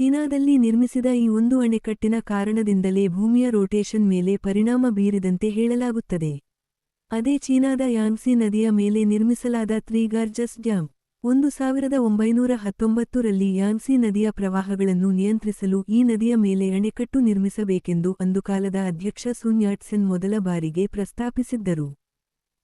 ಚೀನಾದಲ್ಲಿ ನಿರ್ಮಿಸಿದ ಈ ಒಂದು ಅಣೆಕಟ್ಟಿನ ಕಾರಣದಿಂದಲೇ ಭೂಮಿಯ ರೋಟೇಷನ್ ಮೇಲೆ ಪರಿಣಾಮ ಬೀರಿದಂತೆ ಹೇಳಲಾಗುತ್ತದೆ. ಅದೇ ಚೀನಾದ ಯಾಂಗ್ಸಿ ನದಿಯ ಮೇಲೆ ನಿರ್ಮಿಸಲಾದ ತ್ರೀ ಗಾರ್ಜಸ್ ಡ್ಯಾಂ, ಒಂದು ಸಾವಿರದ ಒಂಬೈನೂರ ಹತ್ತೊಂಬತ್ತರಲ್ಲಿ ಯಾಂಗ್ಸಿ ನದಿಯ ಪ್ರವಾಹಗಳನ್ನು ನಿಯಂತ್ರಿಸಲು ಈ ನದಿಯ ಮೇಲೆ ಅಣೆಕಟ್ಟು ನಿರ್ಮಿಸಬೇಕೆಂದು ಅಂದುಕಾಲದ ಅಧ್ಯಕ್ಷ ಸುನ್ಯಾಟ್ಸೆನ್ ಮೊದಲ ಬಾರಿಗೆ ಪ್ರಸ್ತಾಪಿಸಿದ್ದರು.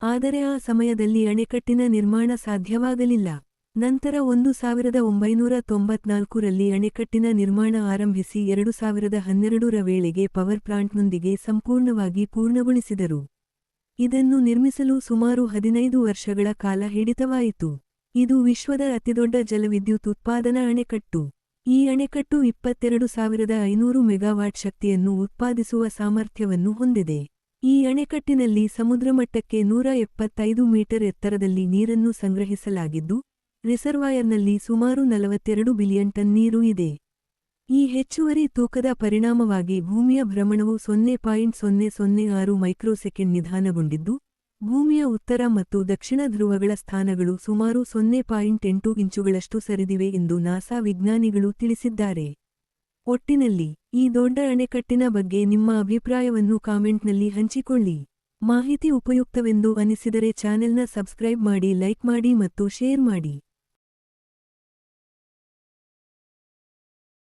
ಆದರೆ ಆ ಸಮಯದಲ್ಲಿ ಅಣೆಕಟ್ಟಿನ ನಿರ್ಮಾಣ ಸಾಧ್ಯವಾಗಲಿಲ್ಲ. ನಂತರ ಒಂದು ಸಾವಿರದ ಒಂಬೈನೂರ ತೊಂಬತ್ನಾಲ್ಕರಲ್ಲಿ ಅಣೆಕಟ್ಟಿನ ನಿರ್ಮಾಣ ಆರಂಭಿಸಿ ಎರಡು ಸಾವಿರದ ಹನ್ನೆರಡರ ವೇಳೆಗೆ ಪವರ್ ಪ್ಲಾಂಟ್ನೊಂದಿಗೆ ಸಂಪೂರ್ಣವಾಗಿ ಪೂರ್ಣಗೊಳಿಸಿದರು. ಇದನ್ನು ನಿರ್ಮಿಸಲು ಸುಮಾರು ಹದಿನೈದು ವರ್ಷಗಳ ಕಾಲ ಹಿಡಿತವಾಯಿತು. ಇದು ವಿಶ್ವದ ಅತಿದೊಡ್ಡ ಜಲವಿದ್ಯುತ್ ಉತ್ಪಾದನಾ ಅಣೆಕಟ್ಟು. ಈ ಅಣೆಕಟ್ಟು ಇಪ್ಪತ್ತೆರಡು ಸಾವಿರದ ಐನೂರು ಮೆಗಾವಾಟ್ ಶಕ್ತಿಯನ್ನು ಉತ್ಪಾದಿಸುವ ಸಾಮರ್ಥ್ಯವನ್ನು ಹೊಂದಿದೆ. ಈ ಅಣೆಕಟ್ಟಿನಲ್ಲಿ ಸಮುದ್ರಮಟ್ಟಕ್ಕೆ ನೂರ ಎಪ್ಪತ್ತೈದು ಮೀಟರ್ ಎತ್ತರದಲ್ಲಿ ನೀರನ್ನು ಸಂಗ್ರಹಿಸಲಾಗಿದ್ದು ರಿಸರ್ವಾಯರ್ನಲ್ಲಿ ಸುಮಾರು ನಲವತ್ತೆರಡು ಬಿಲಿಯನ್ ಟನ್ ನೀರು ಇದೆ. ಈ ಹೆಚ್ಚುವರಿ ತೂಕದ ಪರಿಣಾಮವಾಗಿ ಭೂಮಿಯ ಭ್ರಮಣವು ಸೊನ್ನೆ ಪಾಯಿಂಟ್ ಸೊನ್ನೆ ಸೊನ್ನೆ ಆರು ಮೈಕ್ರೋಸೆಕೆಂಡ್ ನಿಧಾನಗೊಂಡಿದ್ದು, ಭೂಮಿಯ ಉತ್ತರ ಮತ್ತು ದಕ್ಷಿಣ ಧ್ರುವಗಳ ಸ್ಥಾನಗಳು ಸುಮಾರು ಸೊನ್ನೆ ಪಾಯಿಂಟ್ ಎಂಟು ಇಂಚುಗಳಷ್ಟು ಸರಿದಿವೆ ಎಂದು ನಾಸಾ ವಿಜ್ಞಾನಿಗಳು ತಿಳಿಸಿದ್ದಾರೆ. ಒಟ್ಟಿನಲ್ಲಿ, ಈ ದೊಡ್ಡ ಅಣೆಕಟ್ಟಿನ ಬಗ್ಗೆ ನಿಮ್ಮ ಅಭಿಪ್ರಾಯವನ್ನು ಕಾಮೆಂಟ್ನಲ್ಲಿ ಹಂಚಿಕೊಳ್ಳಿ. ಮಾಹಿತಿ ಉಪಯುಕ್ತವೆಂದು ಅನಿಸಿದರೆ ಚಾನೆಲ್ನ ಸಬ್ಸ್ಕ್ರೈಬ್ ಮಾಡಿ, ಲೈಕ್ ಮಾಡಿ ಮತ್ತು ಶೇರ್ ಮಾಡಿ.